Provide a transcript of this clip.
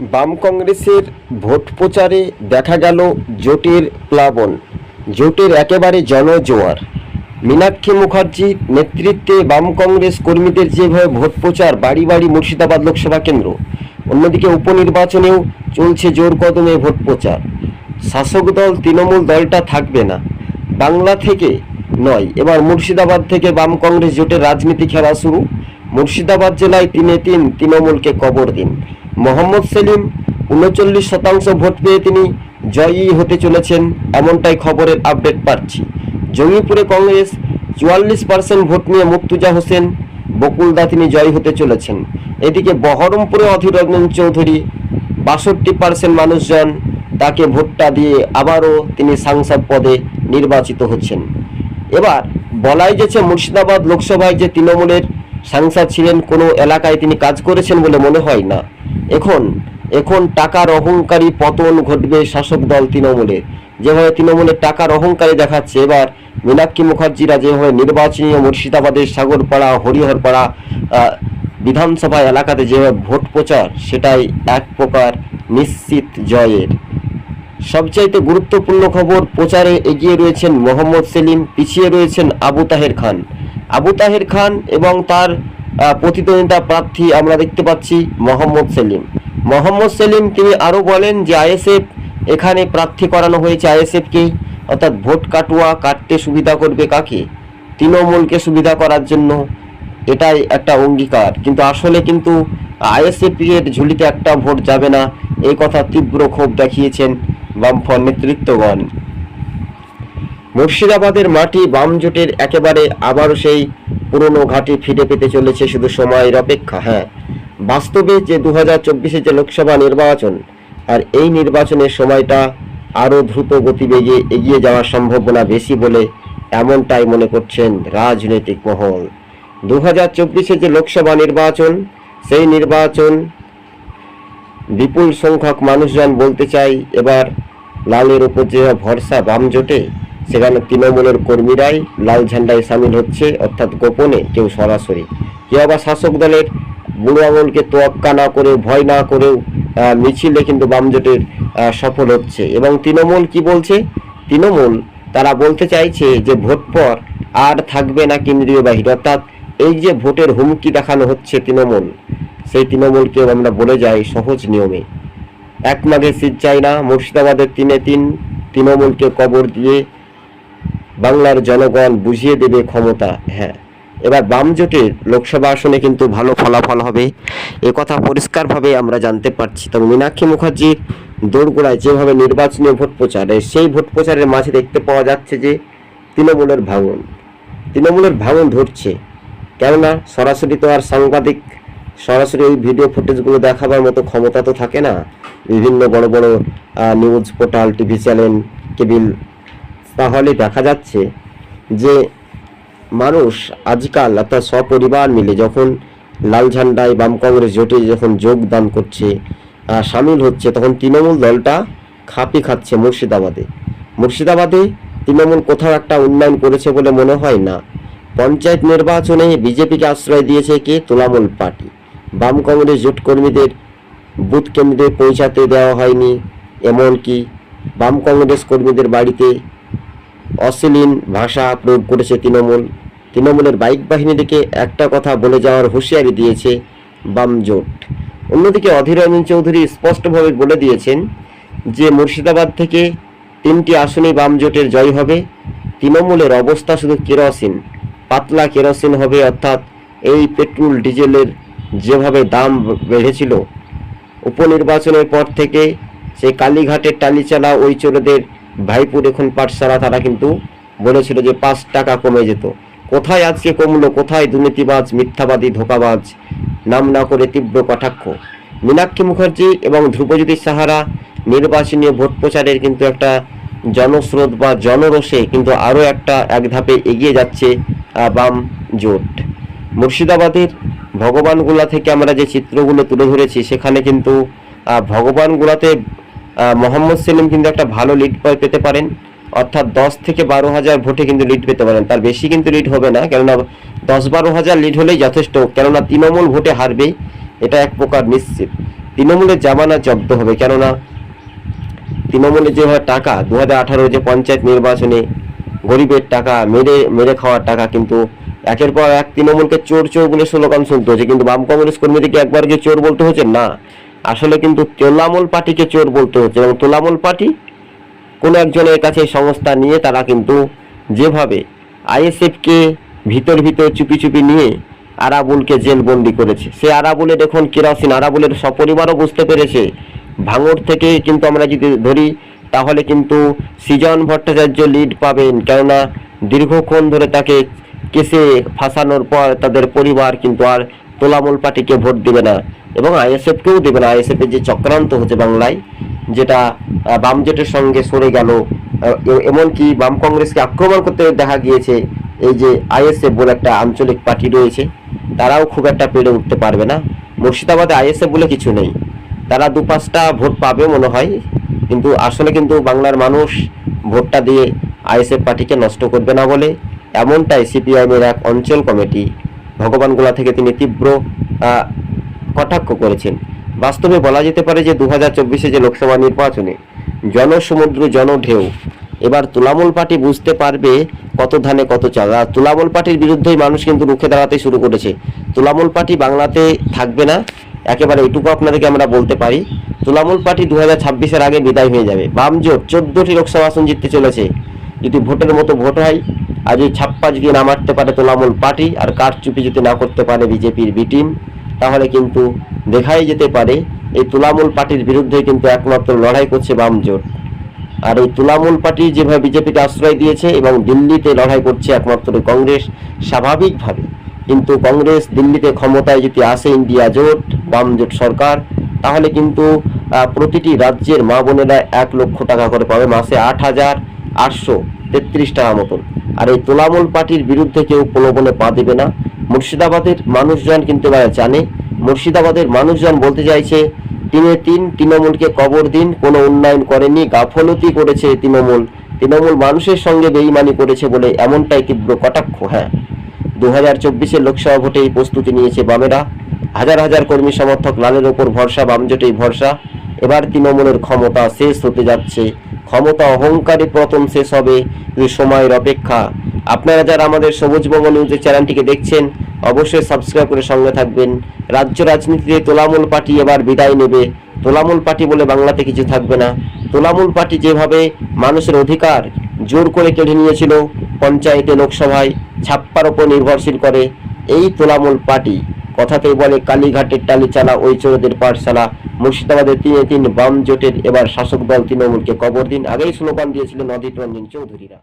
বাম কংগ্রেসের ভোট প্রচারে দেখা গেল জোটের প্লাবন। জোটের একেবারে জনজোয়ার। মীনাক্ষী মুখার্জির নেতৃত্বে বাম কংগ্রেস কর্মীদের যেভাবে ভোট প্রচার বাড়ি বাড়ি মুর্শিদাবাদ লোকসভা কেন্দ্র, অন্যদিকে উপনির্বাচনেও চলছে জোর কদমে ভোট প্রচার। শাসক দল, তৃণমূল দলটা থাকবে না। বাংলা থেকে নয়, এবার মুর্শিদাবাদ থেকে বাম কংগ্রেস জোটের রাজনীতি খেলা শুরু। মুর্শিদাবাদ জেলায় তিনে তিন, তৃণমূলকে কবর দিন। মোহাম্মদ সেলিম উনচল্লিশ শতাংশ ভোট পেয়ে তিনি জয়ী হতে চলেছেন, এমনটাই খবরের আপডেট পাচ্ছি। জঙ্গিপুরে কংগ্রেস চুয়াল্লিশ পার্সেন্ট ভোট নিয়ে মুক্তুজা হোসেন, বকুলদা তিনি জয়ী হতে চলেছেন। এদিকে বহরমপুরে অধীর রঞ্জন চৌধুরী, বাষট্টি পার্সেন্ট মানুষজন তাকে ভোটটা দিয়ে আবারও তিনি সাংসদ পদে নির্বাচিত হচ্ছেন। এবার বলাই যেছে মুর্শিদাবাদ লোকসভায় যে তৃণমূলের সাংসদ ছিলেন, কোনো এলাকায় তিনি কাজ করেছেন বলে মনে হয় না। এখন এখন টাকার অহংকারী পতন ঘটবে শাসক দল তৃণমূলে। যেভাবে তৃণমূলের টাকার অহংকারী দেখাচ্ছে, এবার মীনাক্ষী মুখার্জিরা যেভাবে নির্বাচনী মুর্শিদাবাদের সাগরপাড়া, হরিহরপাড়া বিধানসভা এলাকাতে যেভাবে ভোট প্রচার, সেটাই এক প্রকার নিশ্চিত জয়ের। সবচাইতে গুরুত্বপূর্ণ খবর, প্রচারে এগিয়ে রয়েছেন মোহাম্মদ সেলিম, পিছিয়ে রয়েছেন আবু তাহের খান। আবু তাহের খান এবং তার প্রতিদ্বন্দ্বিতা প্রার্থী আমরা দেখতে পাচ্ছি মোহাম্মদ সেলিম। মোহাম্মদ সেলিম, তিনি আরও বলেন যে আইএসএফ এখানে প্রার্থী করানো হয়েছে আইএসএফকেই। অর্থাৎ ভোট কাটুয়া, কাটতে সুবিধা করবে কাকে? তৃণমূলকে সুবিধা করার জন্য এটাই একটা অঙ্গীকার। কিন্তু আসলে কিন্তু আইএসএফ এর ঝুলিতে একটা ভোট যাবে না, এই কথা তীব্র ক্ষোভ দেখিয়েছেন বামফ্রন্ট নেতৃত্বগণ। মুর্শিদাবাদের মাটি বাম জোটের একেবারে আবারও সেই পুরনো ঘাটি ফিরে পেতে চলেছে শুধু সময়ের অপেক্ষা হ্যাঁ। বাস্তবে যে দু হাজার চব্বিশে যে লোকসভা নির্বাচন আর এই নির্বাচনের সময়টা আরও দ্রুত গতিবেগে এগিয়ে যাওয়ার সম্ভাবনা বেশি বলে এমনটাই মনে করছেন রাজনৈতিক মহল। দু হাজার চব্বিশে যে লোকসভা নির্বাচন, সেই নির্বাচন বিপুল সংখ্যক মানুষজন বলতে চাই, এবার লালের উপর যে ভরসা বাম জোটে সেখানে তৃণমূলের কর্মীরাই লাল ঝান্ডায় সামিল হচ্ছে, অর্থাৎ গোপনে কেউ সরাসরি। কেউ আবার শাসক দলের বুড়ো আঙুলকে তোয়াক্কা না করে ভয় না করেও মিছিলে কিন্তু বাম জোটের সফল হচ্ছে। এবং তৃণমূল কি বলছে? তৃণমূল তারা বলতে চাইছে যে ভোট পর আর থাকবে না কেন্দ্রীয় বাহিনী। অর্থাৎ এই যে ভোটের হুমকি দেখানো হচ্ছে তৃণমূল, সেই তৃণমূলকেও আমরা বলে যাই সহজ নিয়মে। এক মাঘে সিট চাই না, মুর্শিদাবাদের তিনে তিন, তৃণমূলকে কবর দিয়ে বাংলার জনগণ বুঝিয়ে দেবে ক্ষমতা হ্যাঁ। এবার বাম জোটের লোকসভা আসনে কিন্তু ভালো ফলাফল হবে। এ কথা পরিষ্কারভাবে আমরা জানতে পারছি। তবে মীনাক্ষী মুখার্জির দোরগোড়ায় যেভাবে নির্বাচনী ভোট প্রচারে, সেই ভোট প্রচারের মাঝে দেখতে পাওয়া যাচ্ছে যে তৃণমূলের ভাঙন তৃণমূলের ভাঙন ধরছে। কেননা সরাসরি তো আর সাংবাদিক, সরাসরি ওই ভিডিও ফুটেজগুলো দেখাবার মতো ক্ষমতা তো থাকে না। বিভিন্ন বড় বড় news portal, TV channel, cable তাহলে দেখা যাচ্ছে যে মানুষ আজকাল অর্থাৎ সপরিবার মিলে যখন লাল ঝান্ডায় বাম কংগ্রেস জোটে যখন যোগদান করছে সামিল হচ্ছে, তখন তৃণমূল দলটা খাপি খাচ্ছে মুর্শিদাবাদে। মুর্শিদাবাদে তৃণমূল কোথাও একটা উন্নয়ন করেছে বলে মনে হয় না। পঞ্চায়েত নির্বাচনে বিজেপিকে আশ্রয় দিয়েছে কে? তোলামূল পার্টি। বাম কংগ্রেস জোট কর্মীদের বুথ কেন্দ্রে পৌঁছাতে দেওয়া হয়নি, এমনকি বাম কংগ্রেস কর্মীদের বাড়িতে অশ্লীল ভাষা প্রয়োগ করেছে তৃণমূল। তৃণমূলের বাইক বাহিনীকে একটা কথা বলে যাওয়ার হুঁশিয়ারি দিয়েছে বাম জোট অন্যদিকে অধীর রঞ্জন চৌধুরী স্পষ্টভাবে বলে দিয়েছেন যে, মুর্শিদাবাদ থেকে তিনটি আসনেই বাম জোটের জয় হবে। তৃণমূলের অবস্থা শুধু কেরোসিন, পাতলা কেরোসিন হবে, অর্থাৎ এই পেট্রোল, ডিজেলের যেভাবে দাম বেড়েছিল, উপনির্বাচনের পর থেকে সেই কালীঘাটের টালিচালা, ওই চোরদের ভাইপুর এখন পাঠশালা, তারা কিন্তু বলেছিল যে পাঁচ টাকা কমে যেত। কোথায় আজকে কমলো, কোথায় দুর্নীতিবাজ, মিথ্যাবাদী, ধোকাবাজ? নাম না করে তীব্র কটাক্ষ। মীনাক্ষী মুখার্জি এবং ধ্রুবজ্যোতি সাহারা নির্বাচনী ভোট প্রচারের কিন্তু একটা জনস্রোত বা জনরোষে কিন্তু আরও একটা এক ধাপে এগিয়ে যাচ্ছে বাম জোট। মুর্শিদাবাদের ভগবানগোলা থেকে আমরা যে চিত্রগুলো তুলে ধরেছি, সেখানে কিন্তু ভগবানগোলাতে মোহাম্মদ সেলিম কিন্তু একটা ভালো লিড পেতে পারেন। অর্থাৎ দশ থেকে বারো হাজার ভোটে কিন্তু লিড পেতে পারেন। তার বেশি কিন্তু লিড হবে না, কেননা দশ বারো হাজার লিড হলেই যথেষ্ট, কেননা তৃণমূল ভোটে হারবে এটা এক প্রকার নিশ্চিত। তৃণমূলের জামানা জব্দ হবে, কেননা তৃণমূলের যেভাবে টাকা দু হাজার আঠারো যে পঞ্চায়েত নির্বাচনে গরিবের টাকা, মেরে মেরে খাওয়ার টাকা কিন্তু একের পর এক তৃণমূলকে চোর চোর বলে স্লোগান শুনতে হচ্ছে। কিন্তু বাম কংগ্রেস কর্মীদেরকে একবার গিয়ে চোর বলতে হচ্ছে? না। আসলে কিন্তু তোলামূল পার্টিকে চোর বলতে হচ্ছে এবং তোলামূল পার্টি কোনো একজনের কাছে সংস্থা নিয়ে তারা কিন্তু যেভাবে আইএসএফকে ভিতর ভিতর চুপি চুপি নিয়ে আরাবুলকে জেলবন্দি করেছে। সে আরাবুলের এখন কেরাসিন আরাবুলের সপরিবারও বুঝতে পেরেছে। ভাঙড় থেকে কিন্তু আমরা যদি ধরি, তাহলে কিন্তু সৃজন ভট্টাচার্য লিড পাবেন। কেননা দীর্ঘক্ষণ ধরে তাকে কেসে ফাঁসানোর পর তাদের পরিবার কিন্তু আর তোলামূল পার্টিকে ভোট দিবে না। এবং আইএসএফকেও দেবে না। আইএসএফের যে চক্রান্ত হচ্ছে বাংলায়, যেটা বাম জোটের সঙ্গে সরে গেল এমনকি বাম কংগ্রেসকে আক্রমণ করতে দেখা গিয়েছে, এই যে আইএসএফ বলে একটা আঞ্চলিক পার্টি রয়েছে, তারাও খুব একটা পেরে উঠতে পারবে না। মুর্শিদাবাদে আইএসএফ বলে কিছু নেই। তারা দু পাঁচটা ভোট পাবে মনে হয়, কিন্তু আসলে কিন্তু বাংলার মানুষ ভোটটা দিয়ে আইএসএফ পার্টিকে নষ্ট করবে না বলে, এমনটাই সিপিআইএমের এক অঞ্চল কমিটি। ভগবানগোলা থেকে তিনি তীব্র কটাক্ষ করেছেন। বাস্তবে বলা যেতে পারে যে দু হাজার যে লোকসভা নির্বাচনে জনসমুদ্র জনঢেউ, এবার তুলামূল পার্টি বুঝতে পারবে কত ধানে কত চাল। আর তুলামূল পার্টির বিরুদ্ধেই মানুষ কিন্তু রুখে দাঁড়াতে শুরু করেছে। তুলামূল পার্টি বাংলাতে থাকবে না, একেবারে এটুকু আপনাদেরকে আমরা বলতে পারি। তুলামূল পার্টি দু হাজার ছাব্বিশের আগে বিদায় হয়ে যাবে। বাম জোট চোদ্দটি লোকসভা আসন জিততে চলেছে। যদি ভোটের মতো ভোট হয় আজ ওই ছাপ্পা যদি না মারতে পারে তোলামূল পার্টি। আর কার চুপি যদি না করতে পারে বিজেপির বি টিম তাহলে কিন্তু দেখাই যেতে পারে, এই তুলামূল পার্টির বিরুদ্ধে কিন্তু একমাত্র লড়াই করছে বাম জোট। আর এই তুলামূল পার্টি যেভাবে বিজেপিকে আশ্রয় দিয়েছে এবং দিল্লিতে লড়াই করছে একমাত্র কংগ্রেস, স্বাভাবিকভাবে। কিন্তু কংগ্রেস দিল্লিতে ক্ষমতায় যদি আসে ইন্ডিয়া জোট, বাম জোট সরকার, তাহলে কিন্তু প্রতিটি রাজ্যের মা বোনেরা এক লক্ষ টাকা করে পাবে, মাসে আট হাজার আটশো তেত্রিশ টাকা মতন। আর এই তোলামূল পার্টির বিরুদ্ধে কেউ প্রলোভনে পা দেবে না। মুর্শিদাবাদের মানুষজন কিন্তু এবার জানে। মুর্শিদাবাদের মানুষজন বলতে চাইছে তিনে তিন তৃণমূলকে কবর দিন, কোনো উন্নয়ন করেনি গাফলতি করেছে তৃণমূল। তৃণমূল মানুষের সঙ্গে বেইমানি করেছে বলে এমনটাই তীব্র কটাক্ষ। হ্যাঁ দু হাজার চব্বিশের লোকসভা ভোটে এই প্রস্তুতি নিয়েছে বামেরা। হাজার হাজার কর্মী সমর্থক লালের ওপর ভরসা বামজোটেই ভরসা। এবার তৃণমূলের ক্ষমতা শেষ হতে যাচ্ছে। ক্ষমতা অহংকারী পতন শেষ হবে সময়ের অপেক্ষা। আপনারা যারা আমাদের সবুজবঙ্গ নিউজের চ্যানেলটিকে দেখছেন, অবশ্যই সাবস্ক্রাইব করে সঙ্গে থাকবেন। রাজ্য রাজনীতিতে তোলামূল পার্টি এবার বিদায় নেবে। তোলামূল পার্টি বলে বাংলাতে কিছু থাকবে না। তোলামূল পার্টি যেভাবে মানুষের অধিকার জোর করে কেড়ে নিয়েছিল পঞ্চায়েতে লোকসভায়, ছাপ্পার ওপর নির্ভরশীল করে, এই তোলামূল পার্টি। কথাতেই বলে কালীঘাটের টালি চালা ওই চোরদের পাঠশালা, মুর্শিদাবাদের তিনে তিন বাম জোটের এবার শাসক দল তৃণমূলকে কবর দিন। আগেই স্লোগান দিয়েছিল অধীর রঞ্জন চৌধুরীরা।